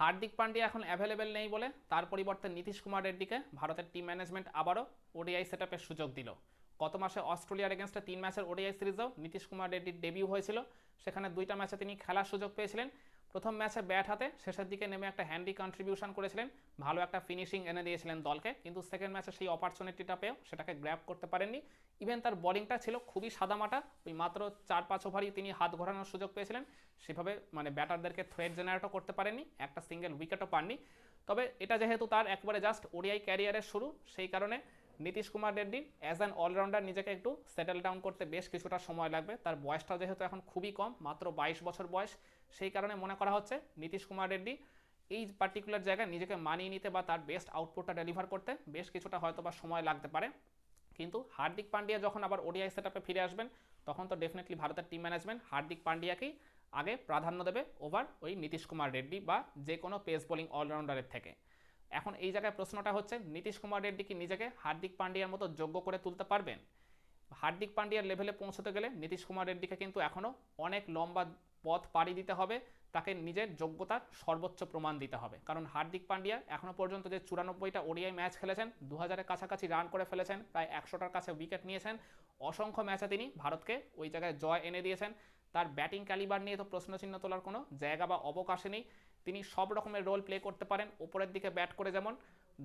হার্দিক পান্ডিয়া এখন অ্যাভেলেবেল নেই বলে। তার পরিবর্তে নীতিশ কুমার রেড্ডিকে ভারতের টিম ম্যানেজমেন্ট আবারও ওডিআই সেট সুযোগ দিল। গত মাসে অস্ট্রেলিয়ার এগেনস্টে তিন ম্যাচের ওডিআই সিরিজেও নীতিশ কুমার রেড্ডির ডেবিউ হয়েছিল। সেখানে দুইটা ম্যাচে তিনি খেলার সুযোগ পেয়েছিলেন। প্রথম ম্যাচে ব্যাট হাতে, শেষের দিকে নেমে একটা হ্যান্ডি কন্ট্রিবিউশন করেছিলেন। ভালো একটা ফিনিশিং এনে দিয়েছিলেন দলকে, কিন্তু সেকেন্ড ম্যাচে সেই অপরচুনিটিটা পেয়েও সেটাকে গ্র্যাপ করতে পারেননি। ইভেন তার বোলিংটা ছিল খুবই সাদামাটা, ওই মাত্র চার পাঁচ ওভারই তিনি হাত ঘোরানোর সুযোগ পেয়েছিলেন। সেভাবে মানে ব্যাটারদেরকে থ্রেড জেনারেটও করতে পারেননি, একটা সিঙ্গেল উইকেটও পাননি। তবে এটা যেহেতু তার একবারে জাস্ট ওডিআই ক্যারিয়ারের শুরু, সেই কারণে Nitish Kumar Reddy as an allrounder নিজেকে একটু সেটেল ডাউন করতে বেশ কিছুটা সময় লাগবে। তার বয়সটা যেহেতু এখন খুবই কম, মাত্র বাইশ বছর বয়স, সেই কারণে মনে করা হচ্ছে নীতিশ কুমার রেড্ডি এই পার্টিকুলার জায়গায় নিজেকে মানিয়ে নিতে বা তার বেস্ট আউটপুটটা ডেলিভার করতে বেশ কিছুটা হয়তো বা সময় লাগতে পারে। কিন্তু হার্দিক পান্ডিয়া যখন আবার ওডিআই সেটআপে ফিরে আসবেন, তখন তো ডেফিনেটলি ভারতের টিম ম্যানেজমেন্ট হার্দিক পান্ডিয়াকেই আগে প্রাধান্য দেবে ওভার ওই নীতিশ কুমার রেড্ডি বা যে কোনো পেস বোলিং অলরাউন্ডারের থেকে। এখন এই জায়গায় প্রশ্নটা হচ্ছে, নীতিশ কুমার রেড্ডি কি নিজেকে হার্দিক পান্ডিয়ার মতো যোগ্য করে তুলতে পারবেন? হার্দিক পান্ডিয়ার লেভেলে পৌঁছতে গেলে নীতিশ কুমার রেড্ডিকে কিন্তু এখনও অনেক লম্বা পথ পাড়ি দিতে হবে, তাকে নিজের যোগ্যতার সর্বোচ্চ প্রমাণ দিতে হবে। কারণ হার্দিক পান্ডিয়া এখনও পর্যন্ত যে চুরানব্বইটা ওডিআই ম্যাচ খেলেছেন দু হাজারের কাছাকাছি রান করে ফেলেছেন, প্রায় একশোটার কাছে উইকেট নিয়েছেন, অসংখ্য ম্যাচে তিনি ভারতকে ওই জায়গায় জয় এনে দিয়েছেন। তার ব্যাটিং ক্যালিবার নিয়ে তো প্রশ্নচিহ্ন তোলার কোনো জায়গা বা অবকাশে নেই। তিনি সব রকমের রোল প্লে করতে পারেন। ওপরের দিকে ব্যাট করে যেমন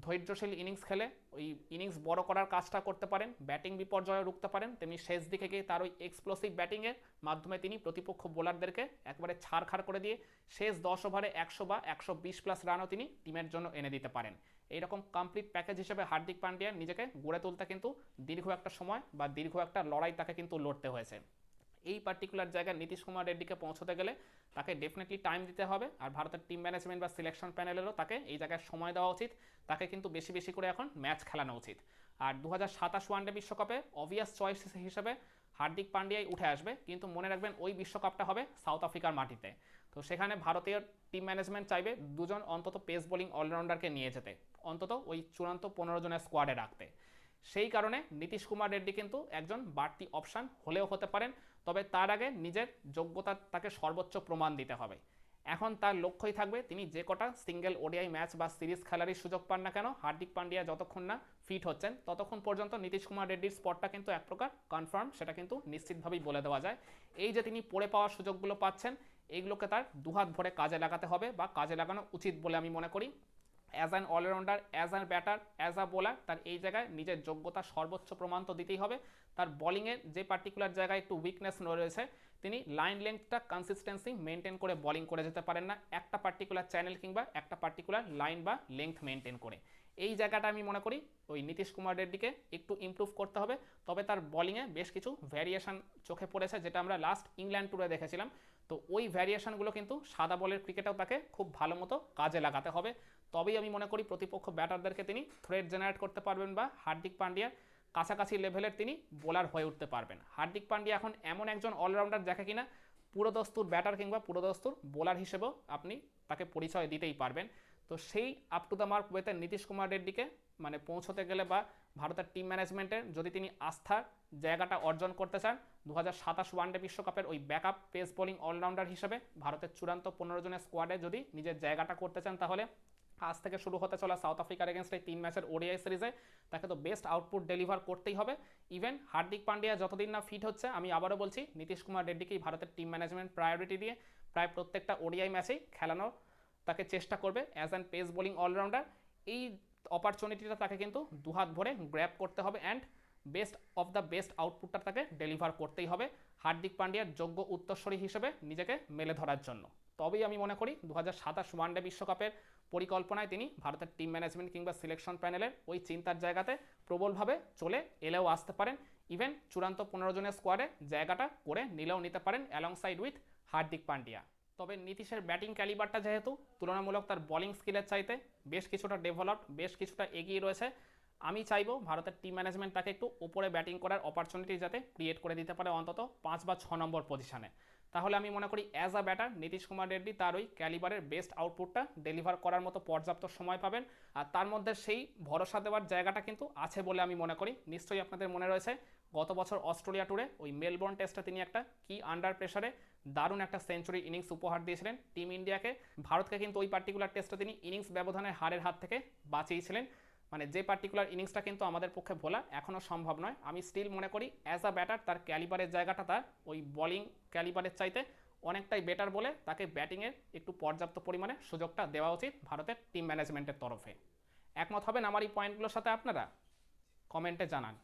ধৈর্যশীল ইনিংস খেলে, ওই ইনিংস বড় করার কাজটা করতে পারেন ব্যাটিং বিপর্যয়ে রুখতে পারেন, তেমনি শেষ দিকে গিয়ে তার ওই এক্সপ্লোসিভ ব্যাটিংয়ের মাধ্যমে তিনি প্রতিপক্ষ বোলারদেরকে একবারে ছাড়খাড় করে দিয়ে শেষ দশ ওভারে একশো বা একশো বিশ প্লাস রানও তিনি টিমের জন্য এনে দিতে পারেন। এইরকম কমপ্লিট প্যাকেজ হিসেবে হার্দিক পান্ডিয়া নিজেকে গড়ে তুলতে কিন্তু দীর্ঘ একটা সময় বা দীর্ঘ একটা লড়াই তাকে কিন্তু লড়তে হয়েছে। এই পার্টিকুলার জায়গায় নীতিশ কুমার রেড্ডিকে পৌঁছতে গেলে তাকে ডেফিনেটলি টাইম দিতে হবে। আর ভারতের টিম ম্যানেজমেন্ট বা সিলেকশন প্যানেলেরও তাকে এই জায়গায় সময় দেওয়া উচিত। তাকে কিন্তু বেশি বেশি করে এখন ম্যাচ খেলানো উচিত। আর দু হাজার সাতাশ ওয়ানডে বিশ্বকাপে অবভিয়াস চয়েস হিসেবে হার্দিক পান্ডিয়াই উঠে আসবে। কিন্তু মনে রাখবেন ওই বিশ্বকাপটা হবে সাউথ আফ্রিকার মাটিতে। তো সেখানে ভারতীয় টিম ম্যানেজমেন্ট চাইবে দুজন অন্তত পেস বোলিং অলরাউন্ডারকে নিয়ে যেতে। অন্তত ওই চূড়ান্ত পনেরো জনের স্কোয়াডে রাখতে। সেই কারণে নীতিশ কুমার রেড্ডি কিন্তু একজন বাড়তি অপশান হলেও হতে পারেন, তবে তার আগে নিজের যোগ্যতা তাকে সর্বোচ্চ প্রমাণ দিতে হবে। এখন তার লক্ষ্যই থাকবে তিনি যে কটা সিঙ্গেল ওডিআই ম্যাচ বা সিরিজ খেলারই সুযোগ পান না কেন, হার্দিক পান্ডিয়া যতক্ষণ না ফিট হচ্ছেন, ততক্ষণ পর্যন্ত নীতিশ কুমার রেড্ডির স্পটটা কিন্তু এক প্রকার কনফার্ম সেটা কিন্তু নিশ্চিতভাবেই বলে দেওয়া যায়। এই যে তিনি পড়ে পাওয়ার সুযোগগুলো পাচ্ছেন, এইগুলোকে তার দুহাত ভরে কাজে লাগাতে হবে বা কাজে লাগানো উচিত বলে আমি মনে করি। As an allrounder as an batter as a bowler তার এই জায়গায় নিজের যোগ্যতা সর্বোচ্চ প্রমাণ তো দিতেই হবে। তার বলিংয়ের যে পার্টিকুলার জায়গায় একটু উইকনেস রয়েছে, তিনি লাইন লেন্থটা কনসিস্টেন্সি মেনটেন করে বলিং করে যেতে পারেন না। একটা পার্টিকুলার চ্যানেল কিংবা একটা পার্টিকুলার লাইন বা লেংথ মেনটেন করে। এই জায়গাটা আমি মনে করি ওই নীতিশ কুমার রেড্ডিকে একটু ইমপ্রুভ করতে হবে। তবে তার বলিংয়ে বেশ কিছু ভ্যারিয়েশন চোখে পড়েছে, যেটা আমরা লাস্ট ইংল্যান্ড ট্যুরে দেখেছিলাম। তো ওই ভ্যারিয়েশনগুলো কিন্তু সাদা বলের ক্রিকেটেও তাকে খুব ভালো মতো কাজে লাগাতে হবে। তবেই আমি মনে করি প্রতিপক্ষ ব্যাটারদেরকে তিনি থ্রেড জেনারেট করতে পারবেন বা হার্দিক পান্ডিয়ার কাছাকাছি লেভেলের তিনি বোলার হয়ে উঠতে পারবেন। হার্দিক পান্ডিয়া এখন এমন একজন অলরাউন্ডার যাকে কিনা পুরোদস্তুর ব্যাটার কিংবা পুরোদস্তুর বোলার হিসেবেও আপনি তাকে পরিচয় দিতেই পারবেন। তো সেই আপ টু দ্য মার্ক ওয়েতে নীতিশ কুমার রেড্ডিকে মানে পৌঁছতে গেলে বা ভারতের টিম ম্যানেজমেন্টের যদি তিনি আস্থার জায়গাটা অর্জন করতে চান দু হাজার সাতাশ ওয়ানডে বিশ্বকাপের ওই ব্যাকআপ পেস বোলিং অলরাউন্ডার হিসেবে ভারতের চূড়ান্ত পনেরো জনের স্কোয়াডে যদি নিজের জায়গাটা করতে চান তাহলে আজ থেকে শুরু হতে চলা সাউথ আফ্রিকার এগেনস্ট এই তিন ম্যাচের ওডিআই সিরিজে তাকে তো বেস্ট আউটপুট ডেলিভার করতেই হবে। ইভেন হার্দিক পান্ডিয়া যতদিন না ফিট হচ্ছে, আমি আবারও বলছি, নীতিশ কুমার রেড্ডিকেই ভারতের টিম ম্যানেজমেন্ট প্রায়োরিটি দিয়ে প্রায় প্রত্যেকটা ওডিআই ম্যাচেই খেলানোর তাকে চেষ্টা করবে as and pace bowling allrounder এই অপরচুনিটিটা তাকে কিন্তু দুহাত ভরে গ্র্যাব করতে হবে and best of the best আউটপুটটা তাকে ডেলিভার করতেই হবে। হার্দিক পান্ডিয়ার যোগ্য উত্তরস্বরী হিসেবে নিজেকে মেলে ধরার জন্য। তবেই আমি মনে করি দু হাজার সাতাশ ওয়ানডে বিশ্বকাপের পরিকল্পনায় তিনি ভারতের টিম ম্যানেজমেন্ট কিংবা সিলেকশন প্যানেলের ওই চিন্তার জায়গাতে প্রবলভাবে চলে এলেও আসতে পারেন। ইভেন চূড়ান্ত পনেরো জনের স্কোয়াডে জায়গাটা করে নিলেও নিতে পারেন অ্যালংসাইড উইথ হার্দিক পান্ডিয়া। তবে নীতিশের ব্যাটিং ক্যালিবারটা যেহেতু, তুলনামূলক তার বলিং স্কিলের চাইতে বেশ কিছুটা ডেভেলপড, বেশ কিছুটা এগিয়ে রয়েছে। আমি চাইব ভারতের টিম ম্যানেজমেন্ট তাকে একটু উপরে ব্যাটিং করার অপরচুনিটি যাতে ক্রিয়েট করে দিতে পারে অন্তত পাঁচ বা ছ নম্বর পজিশনে তাহলে আমি মনে করি as a batter Nitish Kumar Reddy তার ওই ক্যালিবারের বেস্ট আউটপুটটা ডেলিভার করার মতো পর্যাপ্ত সময় পাবেন। আর তার মধ্যে সেই ভরসা দেওয়ার জায়গাটা কিন্তু আছে বলে আমি মনে করি। নিশ্চয়ই আপনাদের মনে রয়েছে, গত বছর অস্ট্রেলিয়া ট্যুরে ওই মেলবোর্ন টেস্টে তিনি একটা কি আন্ডার প্রেশারে দারুণ একটা সেঞ্চুরি ইনিংস উপহার দিয়েছিলেন। টিম ইন্ডিয়াকে ভারতকে কিন্তু ওই পার্টিকুলার টেস্টে তিনি ইনিংস ব্যবধানে হারের হাত থেকে বাঁচিয়েছিলেন। মানে যে পার্টিকুলার ইনিংসটা কিন্তু আমাদের পক্ষে ভোলা এখনও সম্ভব নয়। আমি স্টিল মনে করি অ্যাজ আ ব্যাটার তার ক্যালিবারের জায়গাটা তার, ওই বলিং ক্যালিবারের চাইতে অনেকটাই বেটার বলে তাকে ব্যাটিংয়ের একটু পর্যাপ্ত পরিমাণে সুযোগটা দেওয়া উচিত ভারতের টিম ম্যানেজমেন্টের তরফে। একমত হবেন আমার এই পয়েন্টগুলোর সাথে আপনারা? কমেন্টে জানান।